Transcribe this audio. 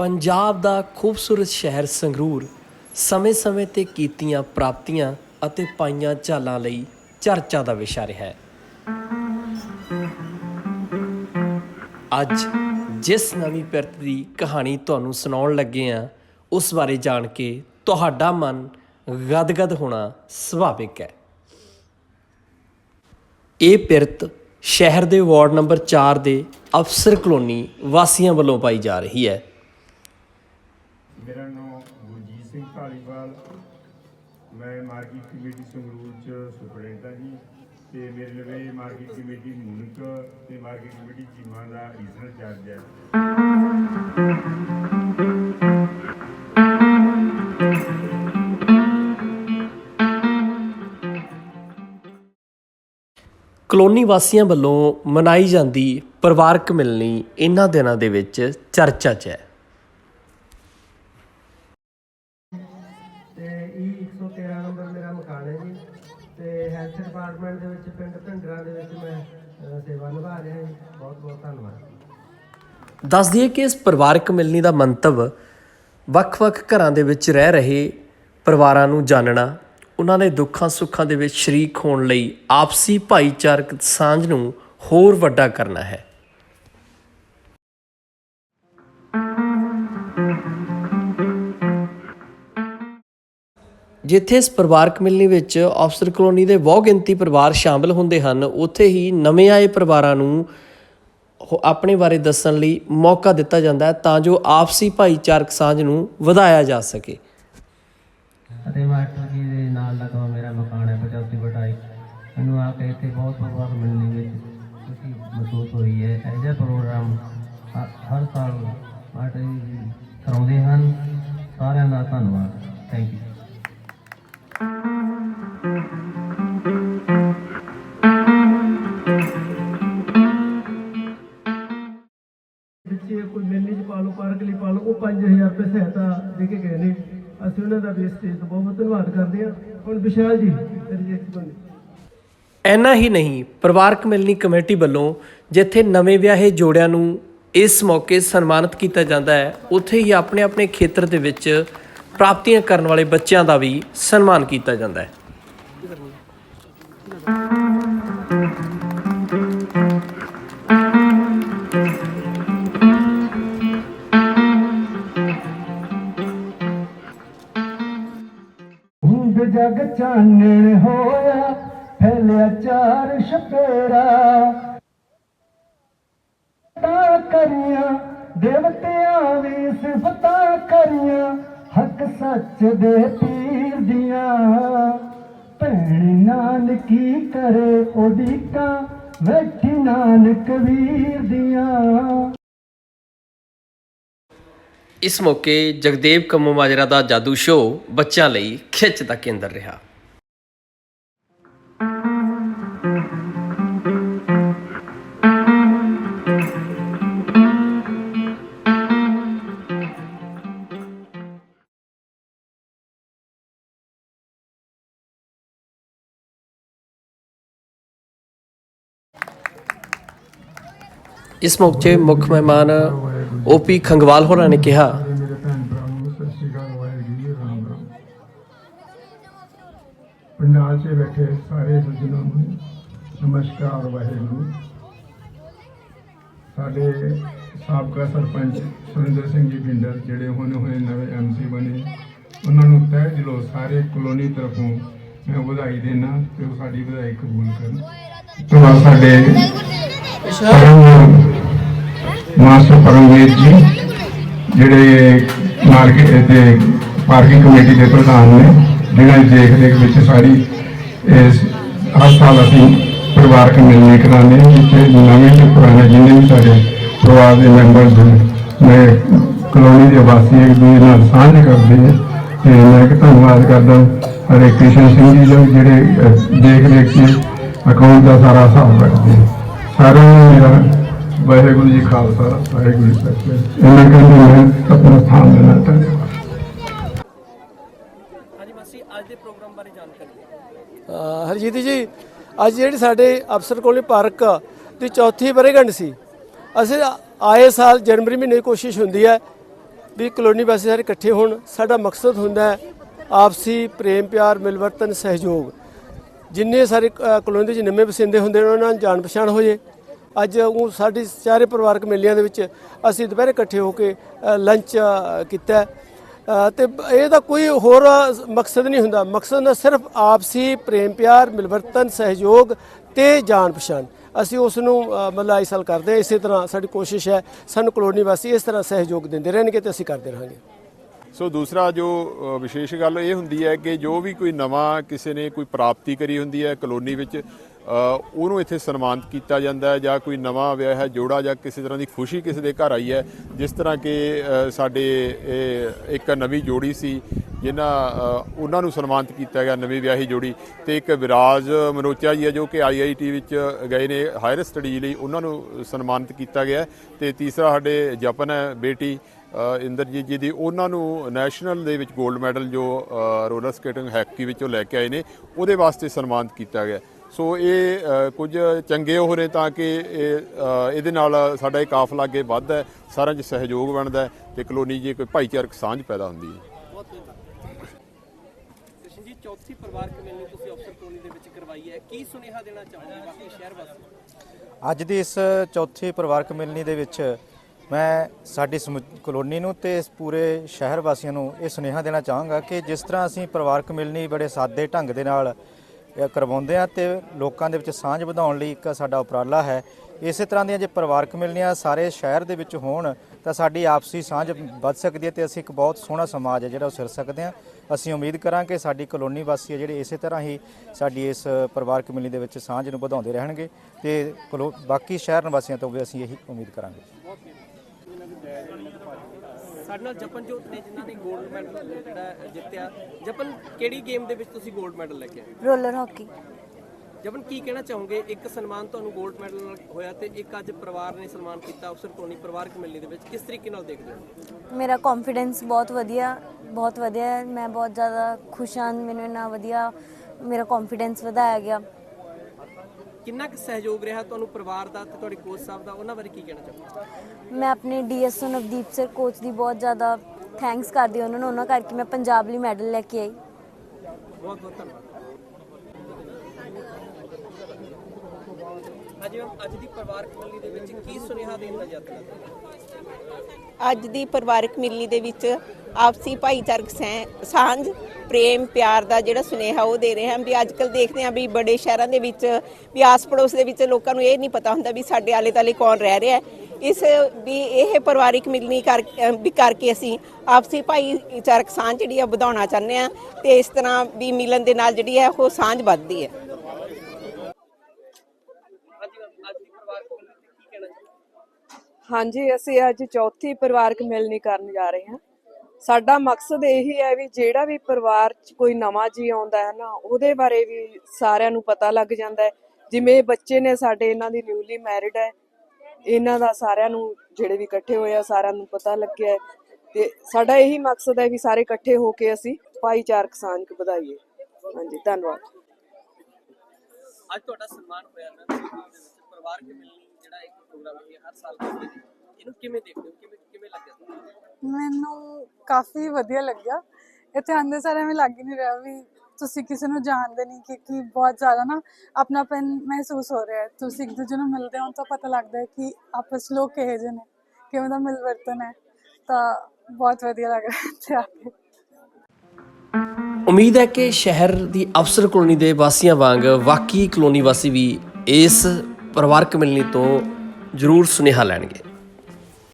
ਪੰਜਾਬ ਦਾ ਖੂਬਸੂਰਤ ਸ਼ਹਿਰ ਸੰਗਰੂਰ ਸਮੇਂ-ਸਮੇਂ ਤੇ ਕੀਤੀਆਂ ਪ੍ਰਾਪਤੀਆਂ ਅਤੇ ਪਾਈਆਂ ਝਾਲਾਂ ਲਈ ਚਰਚਾ ਦਾ ਵਿਸ਼ਾ ਰਿਹਾ ਹੈ। ਅੱਜ ਜਿਸ ਨਵੀਂ ਪਿਰਤ ਦੀ ਕਹਾਣੀ ਤੁਹਾਨੂੰ ਸੁਣਾਉਣ ਲੱਗੇ ਆ ਉਸ ਬਾਰੇ ਜਾਣ ਕੇ ਤੁਹਾਡਾ ਮਨ ਗਦਗਦ ਹੋਣਾ ਸੁਭਾਵਿਕ ਹੈ। ਇਹ ਪਿਰਤ ਸ਼ਹਿਰ ਦੇ ਵਾਰਡ ਨੰਬਰ 4 ਦੇ ਅਫਸਰ ਕਲੋਨੀ ਵਾਸੀਆਂ ਵੱਲੋਂ ਪਾਈ ਜਾ ਰਹੀ ਹੈ। ਮੇਰਾ ਨਾਮ ਗੁਰਜੀਤ ਸਿੰਘ ਢਾਲੀਵਾਲ। ਮੈਂ ਮਾਰਕੀਟ ਕਮੇਟੀ ਸੰਗਰੂਰ ਚ ਸੁਪਰਡੈਂਟ ਹਾਂ ਜੀ। ਤੇ ਮੇਰੇ ਲਵੇ ਮਾਰਕੀਟ ਕਮੇਟੀ ਮੁਨਕ ਤੇ ਮਾਰਕੀਟ ਕਮੇਟੀ ਚੀਮਾ ਦਾ ਰੀਜਨਲ ਚਾਰਜ ਹੈ। ਕਲੋਨੀ ਵਾਸੀਆਂ ਵੱਲੋਂ ਮਨਾਈ ਜਾਂਦੀ ਪਰਿਵਾਰਕ ਮਿਲਣੀ ਇਹਨਾਂ ਦਿਨਾਂ ਦੇ ਵਿੱਚ ਚਰਚਾ 'ਚ ਹੈ। ਤੇ ਇਹ 113 ਨੰਬਰ ਮੇਰਾ ਮਕਾਨ ਹੈ ਜੀ। ਤੇ ਹੈਲਥ ਡਿਪਾਰਟਮੈਂਟ ਦੇ ਵਿੱਚ ਪਿੰਡ ਭਿੰਡਰਾਂ ਦੇ ਵਿੱਚ ਮੈਂ ਸੇਵਾ ਨਿਭਾ ਰਿਹਾ ਜੀ। ਬਹੁਤ ਬਹੁਤ ਧੰਨਵਾਦ। ਦੱਸ ਦਈਏ ਕਿ ਇਸ ਪਰਿਵਾਰਕ ਮਿਲਣੀ ਦਾ ਮੰਤਵ ਵੱਖ-ਵੱਖ ਘਰਾਂ ਦੇ ਵਿੱਚ ਰਹਿ ਰਹੇ ਪਰਿਵਾਰਾਂ ਨੂੰ ਜਾਣਨਾ ਉਹਨਾਂ ਦੇ ਦੁੱਖਾਂ ਸੁੱਖਾਂ ਦੇ ਵਿੱਚ ਸ਼ਰੀਕ ਹੋਣ ਲਈ ਆਪਸੀ ਭਾਈਚਾਰਕ ਸਾਂਝ ਨੂੰ ਹੋਰ ਵੱਡਾ ਕਰਨਾ ਹੈ। ਜਿੱਥੇ ਇਸ ਪਰਿਵਾਰਕ ਮਿਲਣੀ ਵਿੱਚ ਅਫਸਰ ਕਲੋਨੀ ਦੇ ਬਹੁ ਗਿਣਤੀ ਪਰਿਵਾਰ ਸ਼ਾਮਲ ਹੁੰਦੇ ਹਨ, ਉੱਥੇ ਹੀ ਨਵੇਂ ਆਏ ਪਰਿਵਾਰਾਂ ਨੂੰ ਆਪਣੇ ਬਾਰੇ ਦੱਸਣ ਲਈ ਮੌਕਾ ਦਿੱਤਾ ਜਾਂਦਾ ਹੈ ਤਾਂ ਜੋ ਆਪਸੀ ਭਾਈਚਾਰਕ ਸਾਂਝ ਨੂੰ ਵਧਾਇਆ ਜਾ ਸਕੇ। ਅਤੇ ਮਾਸਟਰ ਜੀ ਦੇ ਨਾਲ ਲਗਾ ਮੇਰਾ ਮਕਾਨ ਹੈ 85 ਬਟਾਈ ਮੈਨੂੰ ਆ ਕੇ ਇੱਥੇ ਬਹੁਤ ਬਹੁਤ ਮਿਲਣੀ ਵਿੱਚ ਖੁਸ਼ੀ ਮਹਿਸੂਸ ਹੋਈ ਹੈ। ਇਹ ਪ੍ਰੋਗਰਾਮ ਹਰ ਸਾਲ ਮਾਸਟਰ ਜੀ ਕਰਾਉਂਦੇ ਹਨ। ਸਾਰਿਆਂ ਦਾ ਧੰਨਵਾਦ। ਥੈਂਕ ਯੂ ਕੋਈ ਮੇਲੇ 'ਚ ਪਾ ਲਓ, ਪਾਰਕ ਲਈ ਪਾ ਲਓ, ਉਹ 5000 ਰੁਪਏ ਸਹਾਇਤਾ ਦੇ ਕੇ ਗਏ ਨੇ। ਅਸੀਂ ਉਹਨਾਂ ਦਾ ਵੀ ਸਟੇਜ ਤੋਂ ਬਹੁਤ ਧੰਨਵਾਦ ਕਰਦੇ ਹਾਂ। ਹੁਣ ਵਿਸ਼ਾਲ ਜੀ ਰਜਿਸਟਰ ਬੰਦੇ ਐਨਾ ਹੀ ਨਹੀਂ, ਪਰਿਵਾਰਕ ਮਿਲਣੀ ਕਮੇਟੀ ਵੱਲੋਂ ਜਿੱਥੇ ਨਵੇਂ ਵਿਆਹੇ ਜੋੜਿਆਂ ਨੂੰ ਇਸ ਮੌਕੇ ਸਨਮਾਨਿਤ ਕੀਤਾ ਜਾਂਦਾ ਹੈ, ਉੱਥੇ ਹੀ ਆਪਣੇ ਆਪਣੇ ਖੇਤਰ ਦੇ ਵਿੱਚ ਪ੍ਰਾਪਤੀਆਂ ਕਰਨ ਵਾਲੇ ਬੱਚਿਆਂ ਦਾ ਵੀ ਸਨਮਾਨ ਕੀਤਾ ਜਾਂਦਾ ਹੈ। ਹੁੰਦ ਜਗ ਚਾਨਣ ਹੋਇਆ, ਫੈਲਿਆ ਚਾਰ ਛਪੇਰਾ ਤਾ ਕਰੀਆਂ, ਦੇਵਤਿਆਂ ਵੀ ਸਿਫਤਾਂ ਕਰੀਆਂ, ਹੱਕ ਸੱਚ ਦੇ ਪੀਰ ਦੀਆਂ। ਭੈਣ ਨਾਨਕੀ ਕਰੇ ਉਡੀਕਾਂ ਬੈਠੀ ਨਾਨਕ ਵੀਰ ਦੀਆਂ। ਇਸ ਮੌਕੇ ਜਗਦੇਵ ਕੰਮੋ ਮਾਜਰਾ ਦਾ ਜਾਦੂ ਸ਼ੋਅ ਬੱਚਿਆਂ ਲਈ ਖਿੱਚ ਦਾ ਕੇਂਦਰ ਰਿਹਾ। ਇਸ ਮੌਕੇ ਮੁੱਖ ਮਹਿਮਾਨ ਓਪੀ ਖੰਗਵਾਲ ਹੋਰਾਂ ਨੇ ਕਿਹਾ। ਪੰਡਾਲ 'ਚ ਬੈਠੇ ਸਾਰੇ ਸੱਜਣਾਂ ਨੂੰ ਨਮਸਕਾਰ ਵਾਹਿਗੁਰੂ। ਸਾਡੇ ਸਾਬਕਾ ਸਰਪੰਚ ਸੁਰਿੰਦਰ ਸਿੰਘ ਜੀ ਪਿੰਡਰ ਜਿਹੜੇ ਹੁਣ ਹੋਏ ਨਵੇਂ ਐਮਸੀ ਬਣੇ ਉਹਨਾਂ ਨੂੰ ਤਹਿ ਦਿਲੋਂ ਸਾਰੇ ਕਲੋਨੀ ਤਰਫੋਂ ਮੈਂ ਵਧਾਈ ਦੇਣਾ ਤੇ ਉਹ ਸਾਡੀ ਵਧਾਈ ਕਬੂਲ ਕਰਨ। ਤੋਂ ਸਾਡੇ ਮਾਸਟਰ ਪਰਮਵੀਰ ਜੀ, ਜਿਹੜੇ ਮਾਰਕੀਟ ਦੇ ਪਾਰਕਿੰਗ ਕਮੇਟੀ ਦੇ ਪ੍ਰਧਾਨ ਨੇ, ਜਿਨ੍ਹਾਂ ਦੀ ਦੇਖ ਰੇਖ ਵਿੱਚ ਸਾਰੀ ਇਸ ਹਰ ਸਾਲ ਅਸੀਂ ਪਰਿਵਾਰਕ ਮਿਲਣੀ ਕਰਾਉਂਦੇ ਹਾਂ, ਜਿੱਥੇ ਨਵੇਂ ਤੇ ਪੁਰਾਣੇ ਜਿੰਨੇ ਵੀ ਸਾਡੇ ਪਰਿਵਾਰ ਦੇ ਮੈਂਬਰਸ ਨੇ, ਮੈਂ ਕਲੋਨੀ ਦੇ ਵਾਸੀ ਇੱਕ ਦੂਜੇ ਨਾਲ ਸਾਂਝ ਕਰਦੇ ਨੇ ਤੇ ਮੈਂ ਇੱਕ ਧੰਨਵਾਦ ਕਰਦਾ ਹਰੇ ਕ੍ਰਿਸ਼ਨ ਸਿੰਘ ਜੀ ਜੋ ਜਿਹੜੇ ਦੇਖ ਰੇਖ ਕੇ ਅਕਾਊਂਟ ਦਾ ਸਾਰਾ ਹਿਸਾਬ ਰੱਖਦੇ ਸਾਰਿਆਂ ਨੂੰ ਮੇਰਾ ਵਾਹਿਗੁਰੂ ਜੀ ਖਾਲਸਾ ਵਾਹਿਗੁਰੂ ਜੀ ਫਤਿਹ। ਇਹਨਾਂ ਕਹਿੰਦੇ ਮੈਂ ਆਪਣਾ ਸਥਾਨ ਦੇਣਾ ਧੰਨਵਾਦ ਹਾਂਜੀ ਮਾਸੀ ਅੱਜ ਦੇ ਪ੍ਰੋਗਰਾਮ ਬਾਰੇ ਜਾਣਕਾਰੀ ਅ, ਹਰਜੀਤ ਜੀ ਅੱਜ ਜਿਹੜੀ ਸਾਡੇ ਅਫਸਰ ਕੋਲੇ ਪਾਰਕ ਦੀ ਚੌਥੀ ਵਰ੍ਹੇਗੰਢ ਸੀ। ਅਸੀਂ ਆਏ ਸਾਲ ਜਨਵਰੀ ਮਹੀਨੇ ਕੋਸ਼ਿਸ਼ ਹੁੰਦੀ ਹੈ ਵੀ ਕਲੋਨੀ ਵਾਸੀ ਸਾਰੇ ਇਕੱਠੇ ਹੋਣ। ਸਾਡਾ ਮਕਸਦ ਹੁੰਦਾ ਹੈ ਆਪਸੀ ਪ੍ਰੇਮ ਪਿਆਰ ਮਿਲਵਰਤਨ ਸਹਿਯੋਗ। ਜਿੰਨੇ ਸਾਰੇ ਕਲੋਨੀ ਦੇ ਨਵੇਂ ਵਸਿੰਦੇ ਹੁੰਦੇ ਉਹਨਾਂ ਨਾਲ ਜਾਣ ਪਛਾਣ ਹੋ ਜੇ। ਅੱਜ ਉਹ ਸਾਡੀ ਸਾਰੇ ਪਰਿਵਾਰਕ ਮੇਲਿਆਂ ਦੇ ਵਿੱਚ ਅਸੀਂ ਦੁਪਹਿਰੇ ਇਕੱਠੇ ਹੋ ਕੇ ਲੰਚ ਕੀਤਾ ਹੈ। ਅ, ਤੇ ਇਹਦਾ ਕੋਈ ਹੋਰ ਮਕਸਦ ਨਹੀਂ ਹੁੰਦਾ। ਮਕਸਦ ਨਾ ਸਿਰਫ ਆਪਸੀ ਪ੍ਰੇਮ ਪਿਆਰ ਮਿਲਵਰਤਨ ਸਹਿਯੋਗ ਤੇ ਜਾਣ ਪਛਾਣ। ਅਸੀਂ ਉਸ ਨੂੰ ਮਤਲਬ ਇਸ ਸਾਲ ਕਰਦੇ ਹਾਂ। ਇਸੇ ਤਰ੍ਹਾਂ ਸਾਡੀ ਕੋਸ਼ਿਸ਼ ਹੈ ਸਾਨੂੰ ਕਲੋਨੀ ਵਾਸੀ ਇਸ ਤਰ੍ਹਾਂ ਸਹਿਯੋਗ ਦਿੰਦੇ ਰਹਿਣਗੇ ਤੇ ਅਸੀਂ ਕਰਦੇ ਰਹਾਂਗੇ। ਸੋ ਦੂਸਰਾ ਜੋ ਵਿਸ਼ੇਸ਼ ਗੱਲ ਇਹ ਹੁੰਦੀ ਹੈ ਕਿ ਜੋ ਵੀ ਕੋਈ ਨਵਾਂ ਕਿਸੇ ਨੇ ਕੋਈ ਪ੍ਰਾਪਤੀ ਕਰੀ ਹੁੰਦੀ ਹੈ ਕਲੋਨੀ ਵਿੱਚ ਉਹਨੂੰ ਇੱਥੇ ਸਨਮਾਨਿਤ ਕੀਤਾ ਜਾਂਦਾ ਹੈ ਜਾਂ ਕੋਈ ਨਵਾਂ ਵਿਆਹ ਹੈ, ਜੋੜਾ ਜਾਂ ਕਿਸੇ ਤਰ੍ਹਾਂ ਦੀ ਖੁਸ਼ੀ ਕਿਸੇ ਦੇ ਘਰ ਆਈ ਹੈ, ਜਿਸ ਤਰ੍ਹਾਂ ਕਿ ਸਾਡੇ, ਇਹ, ਇੱਕ ਨਵੀਂ ਜੋੜੀ ਸੀ, ਜਿਨ੍ਹਾਂ ਉਹਨਾਂ ਨੂੰ ਸਨਮਾਨਿਤ ਕੀਤਾ ਗਿਆ ਨਵੀਂ ਵਿਆਹੀ ਜੋੜੀ ਤੇ ਇੱਕ ਵਿਰਾਜ ਮਨੋਚਾ ਜੀ ਹੈ ਜੋ ਕਿ ਆਈਆਈਟੀ ਵਿੱਚ ਗਏ ਨੇ, ਹਾਇਰ ਸਟੱਡੀ ਲਈ ਉਹਨਾਂ ਨੂੰ ਸਨਮਾਨਿਤ ਕੀਤਾ ਗਿਆ ਤੇ ਤੀਸਰਾ ਸਾਡੇ ਜਪਨ ਹੈ, ਬੇਟੀ ਇੰਦਰਜੀਤ ਜੀ ਦੀ, ਉਹਨਾਂ ਨੂੰ ਨੈਸ਼ਨਲ ਦੇ ਵਿੱਚ 골ਡ ਮੈਡਲ ਜੋ ਰੋਲਰ ਸਕੇਟਿੰਗ ਹਾਕੀ ਵਿੱਚੋਂ ਲੈ ਕੇ ਆਏ ਨੇ, ਉਹਦੇ ਵਾਸਤੇ ਸਨਮਾਨਿਤ ਕੀਤਾ ਗਿਆ ਸੋ ਇਹ ਕੁਝ ਚੰਗੇ ਹੋ ਰਹੇ ਤਾਂ ਕਿ ਇਹਦੇ ਨਾਲ ਸਾਡਾ ਇਹ ਕਾਫਲਾ ਅੱਗੇ ਵੱਧਦਾ ਹੈ ਸਾਰਿਆਂ 'ਚ ਸਹਿਯੋਗ ਬਣਦਾ ਤੇ ਕਲੋਨੀ 'ਚ ਕੋਈ ਭਾਈਚਾਰਕ ਸਾਂਝ ਪੈਦਾ ਹੁੰਦੀ ਹੈ। ਕ੍ਰਿਸ਼ਨ ਜੀ ਚੌਥੀ ਪਰਿਵਾਰਕ ਮਿਲਣੀ ਤੁਸੀਂ ਅਫਸਰ ਕਲੋਨੀ ਦੇ ਵਿੱਚ ਕਰਵਾਈ ਹੈ। ਕੀ ਸੁਨੇਹਾ ਦੇਣਾ ਚਾਹੋਗੇ ਬਾਕੀ ਸ਼ਹਿਰ ਵਾਸੀਆਂ ਅੱਜ ਦੀ ਇਸ ਚੌਥੀ ਪਰਿਵਾਰਕ ਮਿਲਣੀ ਦੇ ਵਿੱਚ ਮੈਂ ਸਾਡੀ ਸਮੁ- ਕਲੋਨੀ ਨੂੰ ਤੇ ਇਸ ਪੂਰੇ ਸ਼ਹਿਰ ਵਾਸੀਆਂ ਨੂੰ ਇਹ ਸੁਨੇਹਾ ਦੇਣਾ ਚਾਹਾਂਗਾ ਕਿ ਜਿਸ ਤਰ੍ਹਾਂ ਅਸੀਂ ਪਰਿਵਾਰਕ ਮਿਲਣੀ ਬੜੇ ਸਾਦੇ ਢੰਗ ਦੇ ਨਾਲ ਕਰਵਾਉਂਦੇ ਆ ਤੇ ਲੋਕਾਂ ਦੇ ਵਿੱਚ ਸਾਂਝ ਵਧਾਉਣ ਲਈ ਇੱਕ ਸਾਡਾ ਉਪਰਾਲਾ ਹੈ। ਇਸੇ ਤਰ੍ਹਾਂ ਦੀਆਂ ਜੇ ਪਰਿਵਾਰਕ ਮਿਲਣੀਆਂ ਸਾਰੇ ਸ਼ਹਿਰ ਦੇ ਵਿੱਚ ਹੋਣ, ਤਾਂ ਸਾਡੀ ਆਪਸੀ ਸਾਂਝ ਵੱਧ ਸਕਦੀ ਹੈ ਤੇ ਅਸੀਂ ਇੱਕ ਬਹੁਤ ਸੋਹਣਾ ਸਮਾਜ ਹੈ ਜਿਹੜਾ ਉਹ ਸਿਰ ਸਕਦੇ ਹਾਂ। ਅਸੀਂ ਉਮੀਦ ਕਰਾਂਗੇ ਸਾਡੀ ਕਲੋਨੀ ਵਾਸੀ ਹੈ ਜਿਹੜੇ ਇਸੇ ਤਰ੍ਹਾਂ ਹੀ ਸਾਡੀ ਇਸ ਪਰਿਵਾਰਕ ਮਿਲਣੀ ਦੇ ਵਿੱਚ ਸਾਂਝ ਨੂੰ ਵਧਾਉਂਦੇ ਰਹਿਣਗੇ ਤੇ ਕਲੋ- ਬਾਕੀ ਸ਼ਹਿਰ ਨਿਵਾਸੀਆਂ ਤੋਂ ਵੀ ਅਸੀਂ ਇਹੀ ਉਮੀਦ ਕਰਾਂਗੇ। ਸਾਡੇ ਨਾਲ ਜਪਨਜੋਤ ਨੇ ਜਿਨ੍ਹਾਂ ਨੇ 골ਡ ਮੈਡਲ ਜਿਹੜਾ ਜਿੱਤਿਆ। ਜਪਨ ਕਿਹੜੀ ਗੇਮ ਦੇ ਵਿੱਚ ਤੁਸੀਂ 골ਡ ਮੈਡਲ ਲੈ ਕੇ ਆਏ? ਰੋਲਰ ਹਾਕੀ ਜਪਨ ਕੀ ਕਹਿਣਾ ਚਾਹੋਗੇ? ਇੱਕ ਸਨਮਾਨ ਤੁਹਾਨੂੰ 골ਡ ਮੈਡਲ ਨਾਲ ਹੋਇਆ ਤੇ ਇੱਕ ਅੱਜ ਪਰਿਵਾਰ ਨੇ ਸਨਮਾਨ ਕੀਤਾ ਅਫਸਰ ਕੋਣੀ ਪਰਿਵਾਰਕ ਮੇਲੇ ਦੇ ਵਿੱਚ। ਕਿਸ ਤਰੀਕੇ ਨਾਲ ਦੇਖਦੇ ਹੋ? ਮੇਰਾ ਕੰਫੀਡੈਂਸ ਬਹੁਤ ਵਧੀਆ ਬਹੁਤ ਵਧੀਆ ਮੈਂ ਬਹੁਤ ਜ਼ਿਆਦਾ ਖੁਸ਼ ਹਾਂ ਮੈਨੂੰ ਇੰਨਾ ਵਧੀਆ ਮੇਰਾ ਕੰਫੀਡੈਂਸ ਵਧਾਇਆ ਗਿਆ। ਕਿੰਨਾ ਕੁ ਸਹਿਯੋਗ ਰਿਹਾ ਤੁਹਾਨੂੰ ਪਰਿਵਾਰ ਦਾ ਤੇ ਤੁਹਾਡੇ ਕੋਚ ਸਾਹਿਬ ਦਾ? ਉਹਨਾਂ ਬਾਰੇ ਕੀ ਕਹਿਣਾ ਚਾਹੋਗੇ? ਮੈਂ ਆਪਣੇ ਡੀਐਸਓ ਨਵਦੀਪ ਸਰ ਕੋਚ ਦੀ ਬਹੁਤ ਜ਼ਿਆਦਾ ਥੈਂਕਸ ਕਰਦੀ ਹਾਂ ਉਹਨਾਂ ਨੂੰ ਉਹਨਾਂ ਕਰਕੇ ਮੈਂ ਪੰਜਾਬ ਲਈ ਮੈਡਲ ਲੈ ਕੇ ਆਈ। ਬਹੁਤ ਬਹੁਤ ਧੰਨਵਾਦ। ਅੱਜ ਅੱਜ ਦੀ ਪਰਿਵਾਰਕ ਮਿਲਣੀ ਦੇ ਵਿੱਚ ਕੀ ਸੁਨੇਹਾ ਦੇਣ ਦਾ ਯਤਨ ਅੱਜ ਦੀ ਪਰਿਵਾਰਕ ਮਿਲਣੀ ਦੇ ਵਿੱਚ ਆਪਸੀ ਭਾਈਚਾਰਕ ਸਾਂਝ, ਪ੍ਰੇਮ, ਪਿਆਰ ਦਾ ਜਿਹੜਾ ਸੁਨੇਹਾ ਉਹ ਦੇ ਰਹੇ ਹਾਂ ਵੀ ਅੱਜ ਕੱਲ ਦੇਖਦੇ ਹਾਂ ਵੀ ਬੜੇ ਸ਼ਹਿਰਾਂ ਦੇ ਵਿੱਚ, ਵੀ ਆਸ ਪੜੋਸ ਦੇ ਵਿੱਚ ਲੋਕਾਂ ਨੂੰ ਇਹ ਨਹੀਂ ਪਤਾ ਹੁੰਦਾ ਵੀ ਸਾਡੇ ਆਲੇ ਤਾਲੇ ਕੌਣ ਰਹਿ ਰਿਹਾ ਹੈ। ਇਸ ਵੀ ਇਹ ਪਰਿਵਾਰਿਕ ਮਿਲਣੀ ਕਰ ਵੀ ਕਰਕੇ ਅਸੀਂ ਆਪਸੀ ਭਾਈਚਾਰਕ ਸਾਂਝ ਜਿਹੜੀ ਆ ਵਧਾਉਣਾ ਚਾਹੁੰਦੇ ਆ ਤੇ ਇਸ ਤਰ੍ਹਾਂ ਵੀ ਮਿਲਣ ਦੇ ਨਾਲ ਜਿਹੜੀ ਹੈ ਉਹ ਸਾਂਝ ਵੱਧਦੀ ਹੈ ਅੱਜ ਅੱਜ ਦੀ ਪਰਿਵਾਰਕ ਮਿਲਣੀ ਤੇ ਕੀ ਕਹਿਣਾ ਚਾਹੋਗੇ ਹਾਂਜੀ, ਅਸੀਂ ਅੱਜ ਚੌਥੀ ਪਰਿਵਾਰਕ ਮਿਲਣੀ ਕਰਨ ਜਾ ਰਹੇ ਹਾਂ। ਸਾਡਾ ਮਕਸਦ ਇਹੀ ਹੈ ਵੀ ਜਿਹੜਾ ਵੀ ਪਰਿਵਾਰ 'ਚ ਕੋਈ ਨਵਾਂ ਜੀ ਆਉਂਦਾ ਹੈ ਨਾ, ਉਹਦੇ ਬਾਰੇ ਵੀ ਸਾਰਿਆਂ ਨੂੰ ਪਤਾ ਲੱਗ ਜਾਂਦਾ ਹੈ। ਜਿਵੇਂ ਇਹ ਬੱਚੇ ਨੇ ਸਾਡੇ, ਇਹਨਾਂ ਦੀ ਨਿਊਲੀ ਮੈਰਿਡ ਹੈ। ਇਹਨਾਂ ਦਾ ਸਾਰਿਆਂ ਨੂੰ, ਜਿਹੜੇ ਵੀ ਇਕੱਠੇ ਹੋਏ ਆ, ਸਾਰਿਆਂ ਨੂੰ ਪਤਾ ਲੱਗਿਆ ਤੇ ਸਾਡਾ ਇਹੀ ਮਕਸਦ ਹੈ ਵੀ ਸਾਰੇ ਇਕੱਠੇ ਹੋ ਕੇ ਅਸੀਂ ਭਾਈਚਾਰਕ ਸਾਂਝ ਵਧਾਈਏ। ਹਾਂਜੀ, ਧੰਨਵਾਦ। ਅੱਜ ਤੁਹਾਡਾ ਸਨਮਾਨ ਹੋਇਆ ਨਾ ਪਰਿਵਾਰਕ ਮਿਲਣੀ ਜਿਹੜਾ ਇੱਕ ਪ੍ਰੋਗਰਾਮ ਹੈ ਹਰ ਸਾਲ ਕਰਦੇ ਨੇ ਇਹਨੂੰ ਕਿਵੇਂ ਦੇਖਦੇ ਹੋ? ਕਿਵੇਂ ਕਿਵੇਂ ਲੱਗਿਆ ਤੁਹਾਨੂੰ? ਮੈਨੂੰ ਕਾਫੀ ਵਧੀਆ ਲੱਗਿਆ। ਇੱਥੇ ਆਂਦੇ ਸਾਰ ਐਵੇਂ ਲੱਗ ਹੀ ਨਹੀਂ ਰਿਹਾ ਵੀ ਤੁਸੀਂ ਕਿਸੇ ਨੂੰ ਜਾਣਦੇ ਨਹੀਂ ਕਿ ਕੀ ਬਹੁਤ ਜ਼ਿਆਦਾ ਨਾ ਆਪਣਾਪਨ ਮਹਿਸੂਸ ਹੋ ਰਿਹਾ ਹੈ। ਤੁਸੀਂ ਇੱਕ ਦੂਜੇ ਨੂੰ ਮਿਲਦੇ ਹੋ ਤਾਂ ਪਤਾ ਲੱਗਦਾ ਹੈ ਕਿ ਆਪਸ ਲੋਕ ਕਿਹੋ ਜਿਹੇ ਨੇ ਕਿਵੇਂ ਦਾ ਮਿਲਵਰਤਨ ਹੈ। ਤਾਂ ਬਹੁਤ ਵਧੀਆ ਲੱਗ ਰਿਹਾ ਹੈ ਇੱਥੇ ਆ ਕੇ। ਉਮੀਦ ਹੈ ਕਿ ਸ਼ਹਿਰ ਦੀ ਅਫਸਰ ਕਲੋਨੀ ਦੇ ਵਾਸੀਆਂ ਵਾਂਗ ਵਾਕੀ ਕਲੋਨੀ ਵਾਸੀ ਵੀ ਇਸ ਪਰਿਵਾਰਕ ਮਿਲਣੀ ਤੋਂ ਜ਼ਰੂਰ ਸੁਨੇਹਾ ਲੈਣਗੇ।